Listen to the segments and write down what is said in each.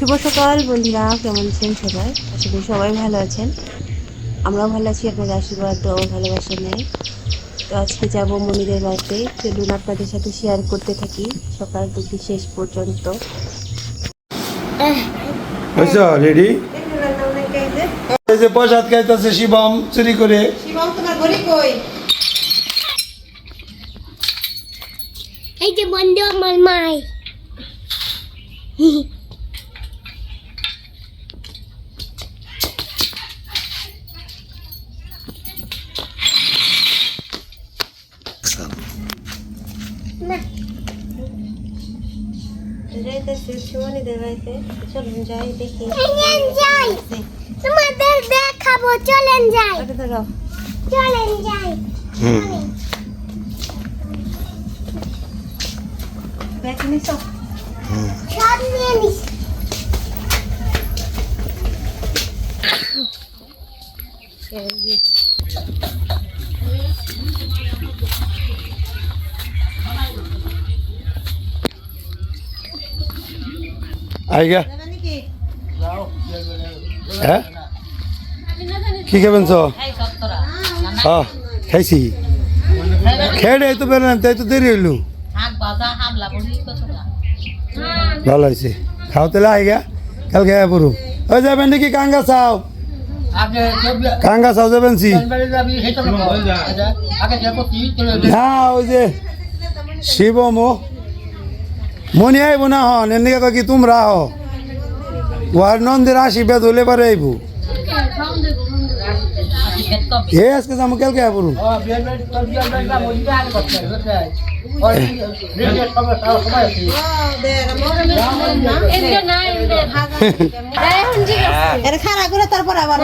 শুভ সকাল বন্ধুরা। কেমন আছেন সবাই? আশা করি সবাই ভালো আছেন। আমরাও ভালো আছি আপনাদের আশীর্বাদ ও ভালোবাসা নেই। তো আজকে যাব মনিদের বাড়িতে। চলুন আপনাদের সাথে শেয়ার করতে থাকি সকাল থেকে শেষ পর্যন্ত। রেডি এই যে প্রসাদ খাইতেছে শিবম চুরি করে। এই যে বন্ধু আমার মাই। মনিদের বাড়িতে চলুন যাই দেখি। চলেন যাই। তোমাদের দেখাবো চলেন যাই। চলেন যাই। ব্যাগ নিছো সব নিয়ে নিস। আইগা। হ্যাঁ? কি খাবেন চ হ্যাঁ খাইছি। খেয়ে এই তো বেরোলাম তাই তো দেরি হইলু। ভালো হয়েছে খাও তাহলে আইগা, কালকে আয়া পড়ু ওই যাবেন নাকি কাঙ্গা চাও? কাঙ্গা চাও যাবেন সি না ওই যে শিবম মনি আইব না হন এনে কি তোমরা হ ওয়ার নন্দের আশীর্বাদ হলে পারে আইব। এ আজকে যাব কালকে এটা খারাপ করে তারপর আবার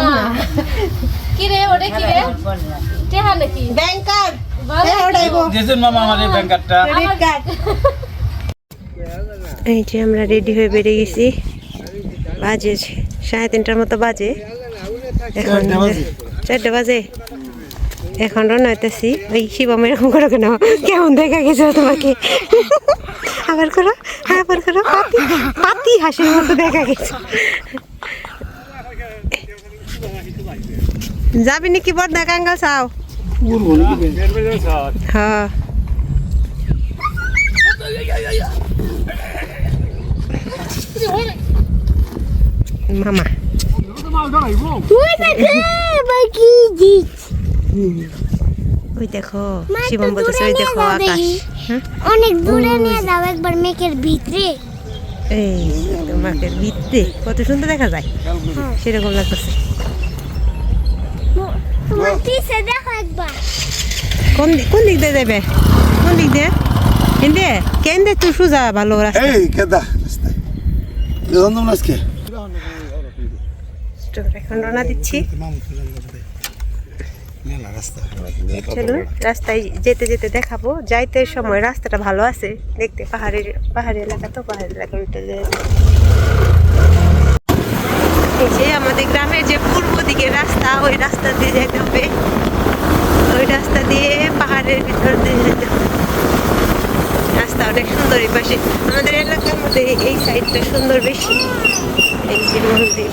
ওটা মামা আমাদের কার্ড এই যে আমরা রেডি হয়ে বেরিয়ে গেছি। বাজে সাড়ে তিনটার মতো বাজে। এখন চারটে বাজে। এখন রওনা হইতেছি। ওই শিবম এরকম করো কেন? কেমন দেখা গেছে তোমাকে? আবার করো হ্যাঁ আবার করো। পাতি পাতি হাসির মতো দেখা গেছে। যাবি নাকি বর্দা কাঙ্গা চাও? হ্যাঁ। মামা ওই দেখো শিবম বলতেছে ওই দেখো আকাশ হ্যাঁ অনেক দূরে নিয়ে যাও একবার মেকের ভিতরে এই কত সুন্দর দেখা যায় সেরকম লাগতেছে কোন কোন দিক দিয়ে যাবে কোন দিক দিয়ে হিন্দে কেন দে তুই সুজা ভালো রাস্তা এই কেদা গন্ধম এখন রওনা দিচ্ছি। চলুন, রাস্তায় যেতে যেতে দেখাবো। যাইতে সময় রাস্তাটা ভালো আছে। দেখতে পাহাড়ের পাহাড়ি এলাকা তো পাহাড়ি এলাকার এই যে আমাদের গ্রামের যে পূর্ব দিকের রাস্তা, ওই রাস্তা দিয়ে যেতে হবে। ওই রাস্তা দিয়ে পাহাড়ের ভিতর দিয়ে যেতে হবে। রাস্তা অনেক সুন্দর এই পাশে। আমাদের এলাকার মধ্যে এই সাইডটা সুন্দর বেশি। এই যে মন্দির।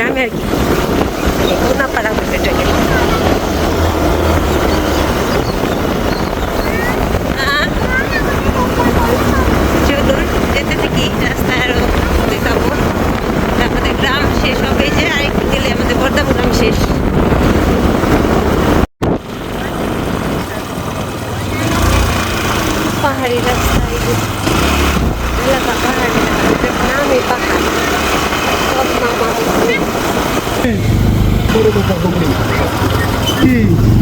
মানে আমাদের গ্রামে আর কি গুনাপাড়া বলে এটাকে আহ, চলুন যেতে থাকি রাস্তায় আরও দেখাবো আমাদের গ্রাম শেষ হবে এই যে আরেকটু গেলে আমাদের বর্ধমান গ্রাম শেষ পাহাড়ি রাস্তা এই যে এলাকা পাহাড়ি এলাকা নামে পাহাড় সব নামা কি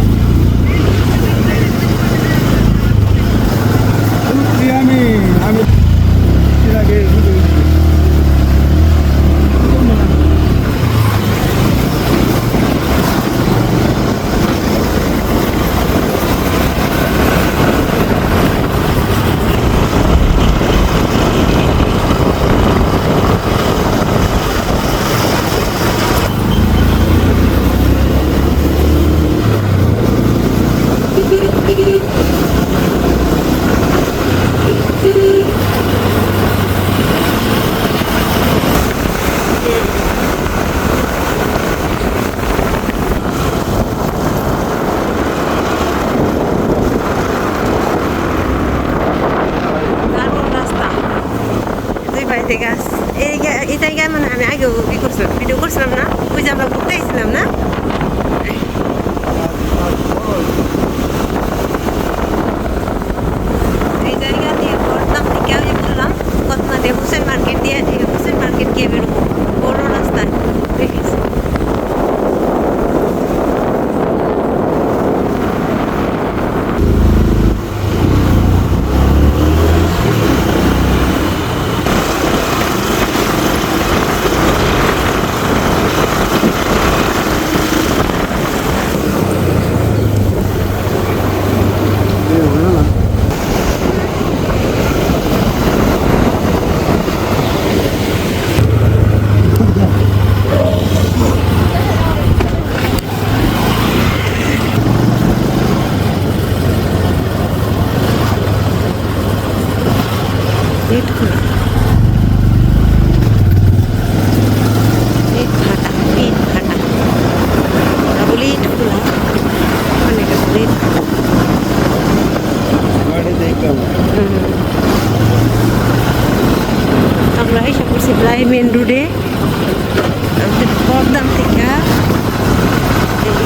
আমাদের থেকে।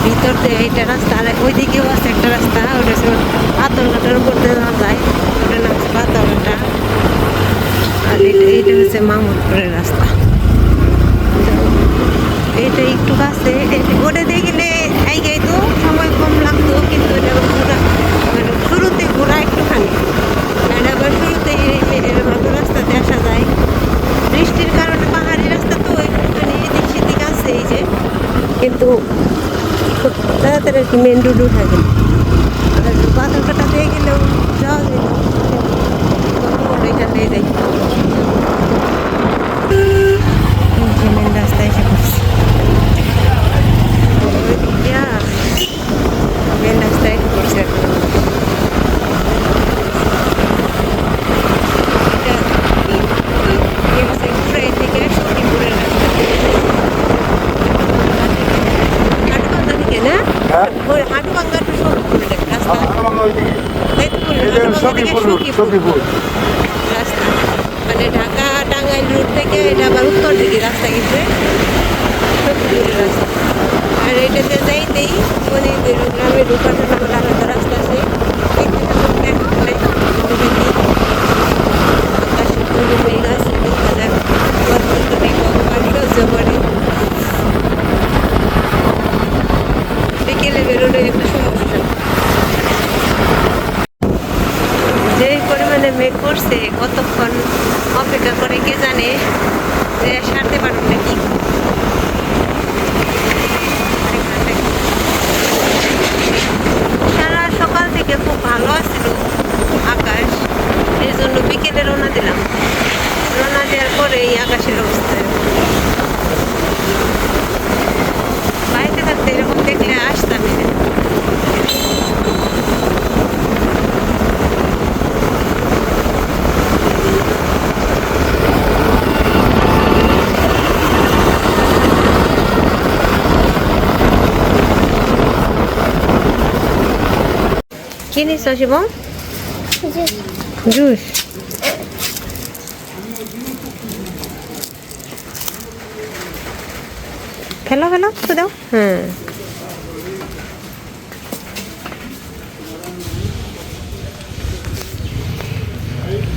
ভিতর দিয়ে এইটা রাস্তা, আর ওইদিকেও আছে একটা রাস্তা, ওটা হচ্ছে পাথরঘাটার উপর দিয়ে যাওয়া যায়। ওটার নাম হচ্ছে পাথরঘাটা আর এটা এইটা হচ্ছে মামুদপুরের রাস্তা। এটা একটু কাছে ওটা দিয়ে গেলে আইগাই তো, সময় কম লাগতো, কিন্তু এটা ঘোরা মানে শুরুতে ঘোরা একটুখানি। আর আবার শুরুতে ভালো রাস্তাতে আসা যায়। বৃষ্টির কারণে পাহাড়ি রাস্তা তো একটুখানি এদিক সেদিক আছে এই যে, কিন্তু তাড়াতাড়ি আর কি মেন রোডও থাকে না। আর পাথর কাটা দিয়ে গেলেও যাওয়া যেত ওইখানে যাই। মেন রাস্তায় এসে পড়ছি। মেন রাস্তায় এসে এখন এটা এই হচ্ছে ঘুরে এদিকে সখীপুরের রাস্তা হাটুবান্ধা থেকে না রাস্তা। মানে ঢাকা টাঙ্গাইল রোড থেকে এটা আবার উত্তর দিকে রাস্তা গেছে। রাস্তা আর এটাতে যাইতেই মানে গ্রামে ঢোকার জন্য আলাদা রাস্তা আছে তো প্ল্যান করে দেখি আকাশে পুরো মেঘ আছে দেখা যাক বর্তমানে মেঘ পানি রজ্জ পড়ে বিকেলে বেরোলে একটু সমস্যা যে পরিমাণে মেঘ করছে, কতক্ষণ অপেক্ষা করে কে জানে যে সারতে পারব নাকি। সারা সকাল থেকে খুব ভালো আছিল আকাশ এই জন্য বিকেলে রওনা দিলাম। রওনা দেওয়ার পরে এই আকাশের অবস্থা এরকম। বাড়িতে থাকতে এরকম দেখলে আসতামই না নিচ্ছ শিবম জুস। ফেলো ফেলো তো দাও। হ্যাঁ।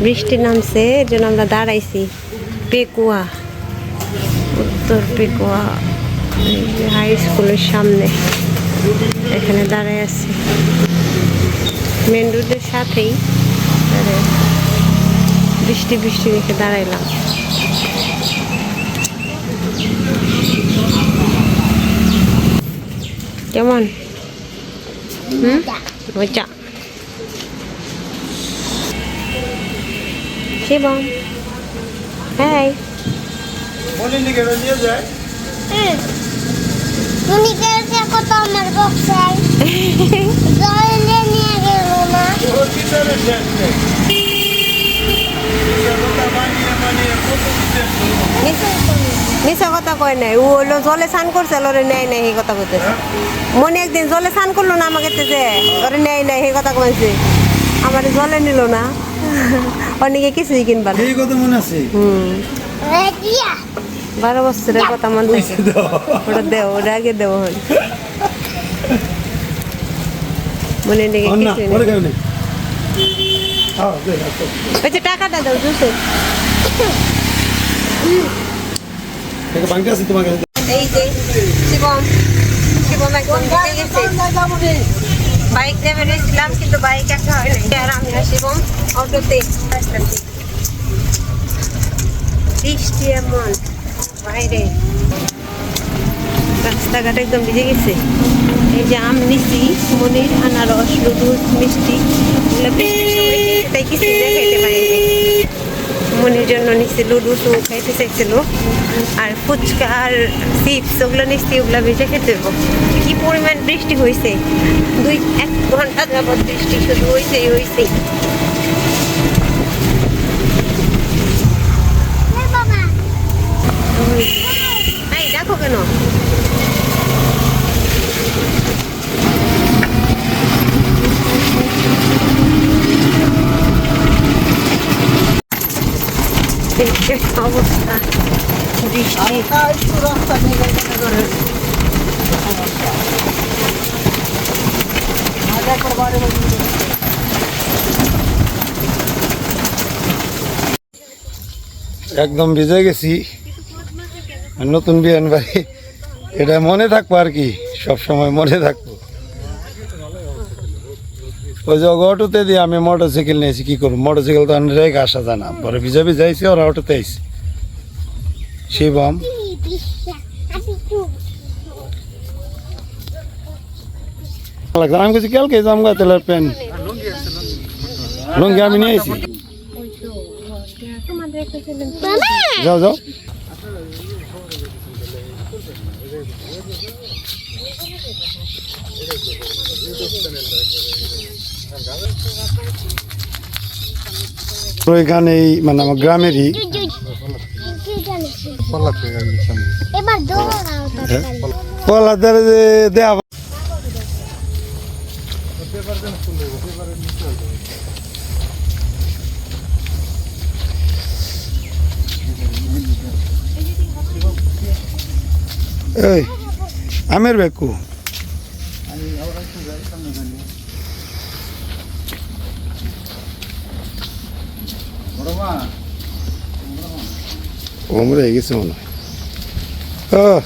বৃষ্টি নামছে এর জন্য আমরা দাঁড়াইছি। পেকুয়া উত্তর পেকুয়া হাই স্কুলের সামনে। এখানে দাঁড়ায় আছি। মেন রোডের সাথেই বৃষ্টি বৃষ্টি দেখে দাঁড়াইলাম। কেমন? হুম? মজা। শিবম। হ্যাঁ। মনে নিকে নিয়ে যায়। তুমি কেটে কত আমার বক্সাই জলে নিয়ে গেল না ওর ভিতরে শেষ নেই মিশা কথা কয় নাই। ও হলো জলে স্নান করছে ওরে নেয় নাই সেই কথা কইতেছে। মনে একদিন জলে স্নান করল না আমাকে যে ওরে নেয় নাই সেই কথা কইছে। আমার জলে নিল না। অনেকে কিছুই কিনবার না। এই কথা মনে আছে? হুম। রেডিয়া বারো বছরের কথা মনে থাকে ওটা দেও ওটা আগে দেও। হন মনে নেই? টাকাটা দাও জুসে থেকে বাংলা আছে তোমার কাছে এই যে শিবম শিবম একদম জিতে গেছে। বাইক নেমে নিয়েছিলাম কিন্তু বাইক একা হয় আর আমি শিবম অটোতে আসতেছি বৃষ্টি এমন। বাইরে। রাস্তাঘাট একদম ভিজে গেছে। এই যে আম নিছি মনির আনারস লুডুস মিষ্টি তাই কিছু দেখাইতে পারিনি মনির জন্য নিচ্ছি লুডুস ও খাইতে চাইছিল। আর ফুচকা আর চিপস, ওগুলো নিচ্ছি ওগুলো ভেজে খেতে দেবো কি পরিমাণ বৃষ্টি হয়েছে দুই এক ঘণ্টা যাবৎ বৃষ্টি শুধু হয়েছেই হয়েছেই বাবা এই দেখো কেন একদম ভিজে গেছি। নতুন বিয়ান বাড়ি, এটা মনে থাকব আর কি সব সময় মনে থাকব। ওই যে অটোতে দিয়ে আমি মোটর সাইকেল নিয়েছি, কি করব? মোটর সাইকেল তো আমি রেখে আসা যায় না। পরে ভিজে ভিজে ওরা অটোতে আইসি শিবম লাগছে আমি কিছু কালকে যাম গা তেলের প্যান লুঙ্গি আমি নিয়ে আইছি। যাও যাও। তো এখানে এই মানে আমার গ্রামেরই। তরকারি। পলাদের দেয়া এই আমের বেকু। ওমরে গেছে মনে হয়।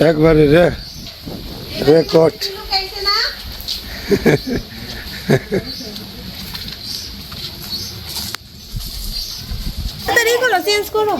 একবারে রে রেকর্ড। চেঞ্জ করো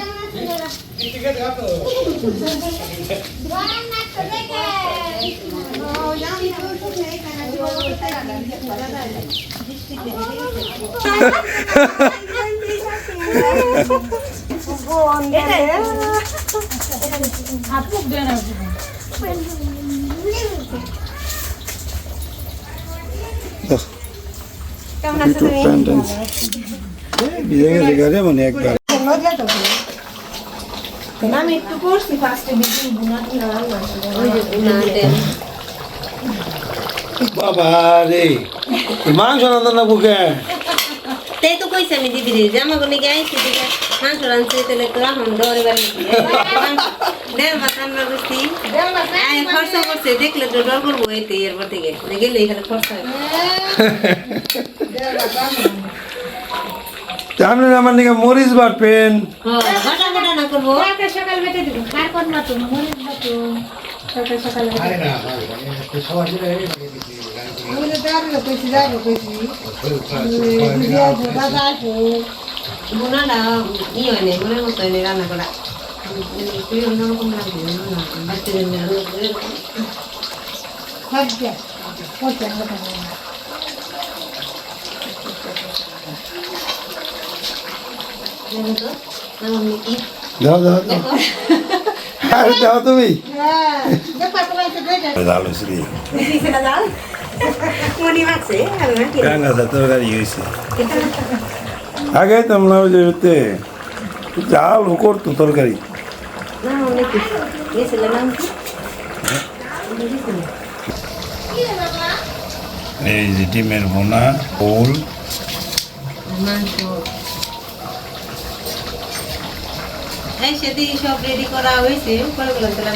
গেছে মানে একবার আমি একটু করছি ফার্স্টে বেশি গুণা টুনা না, দেন। বাবা রে মাংস রান্না না বুকে? তাই তো কইছে আমি দিদি রে জামা কোনে গাইছি দেখলে তো ডর করব এতে এরপর থেকে গেলে এখানে খরচা। আপনি আমার নিকে মরিচ বাটবেন সকাল সকাল বেটে দিব কার কোন মাতো মনে মাতো সকাল সকাল মোনাটা ই হয় নাই মনের মতো হয় নাই রান্না করা একটু অন্যরকম লাগবে না বাচ্চাদের মেয়ে রান্না করে এরকম। সব দিয়া করতে হবে দেখো তো, আমার মেয়ে কি দাও দাও দাও দেখো আরে দাও তুমি হ্যাঁ দেখো তোমার তো দুইটা জাল হয়েছে দিয়ে সেটা দাও মনি মাছে আমি মাখি কাঙ্গা যা তরকারি হয়েছে আগে তো আমরা ওই যে ওতে জাল ও করতো তরকারি। কি? এই যে ডিমের বোনা ওল। সব রেডি করা হয়েছে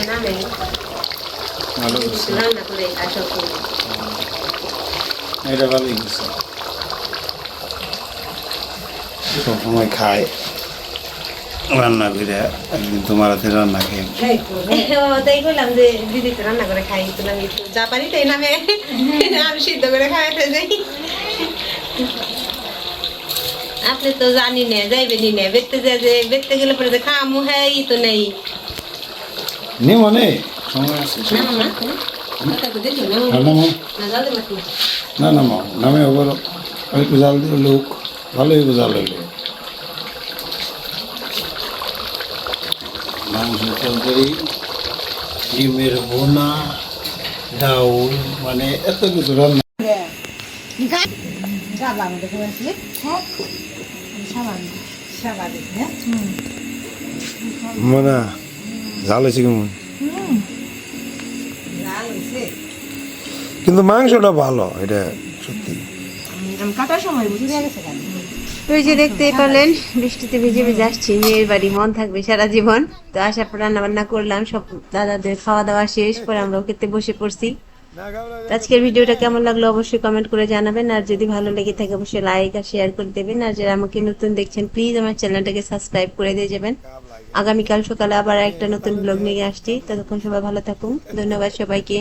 না রান্না করে এটা ভালোই করছে সব সময় খায় রান্না করে একদিন তোমার হাতে রান্না খেয়ে। তাই বললাম যে দিদি তো রান্না করে খাই তুলাম যা পারি তাই নামে আমি। সিদ্ধ করে খাওয়াতে যাই। আপনি তো জানি না যাইবেনি না বেরতে যা যে বেরতে গেলে পরে খামু হ্যাঁ তো নেই। নি মনে না না নামো। মাত্র না। নামো ওপর একটু জাল দিয়ে লোক ভালোই জাল হইল মাংসের তরকারি ডিমের বোনা ডাউল মানে এত কিছু রান্না? আসলে হ্যাঁ। হ্যাঁ। মানে ঝাল হয়েছে কেমন কিন্তু মাংসটা ভালো এটা সত্যি। কাটার সময় বুঝে গেছে ওই যে দেখতেই পারলেন, বৃষ্টিতে ভিজে ভিজে আসছি, মেয়ের বাড়ি, মন থাকবে সারা জীবন। তো আসার পর রান্না বান্না করলাম, সব দাদাদের খাওয়া দাওয়া শেষ করে আমরা খেতে বসে পড়ছি। আজকের ভিডিওটা কেমন লাগল অবশ্যই কমেন্ট করে জানাবেন, আর যদি ভালো লেগে থাকে অবশ্যই লাইক আর শেয়ার করে দেবেন, আর যারা আমাকে নতুন দেখছেন প্লিজ আমার চ্যানেলটাকে সাবস্ক্রাইব করে দিয়ে যাবেন। আগামীকাল সকালে আবার একটা নতুন ব্লগ নিয়ে আসছি, ততক্ষণ সবাই ভালো থাকুন, ধন্যবাদ সবাইকে।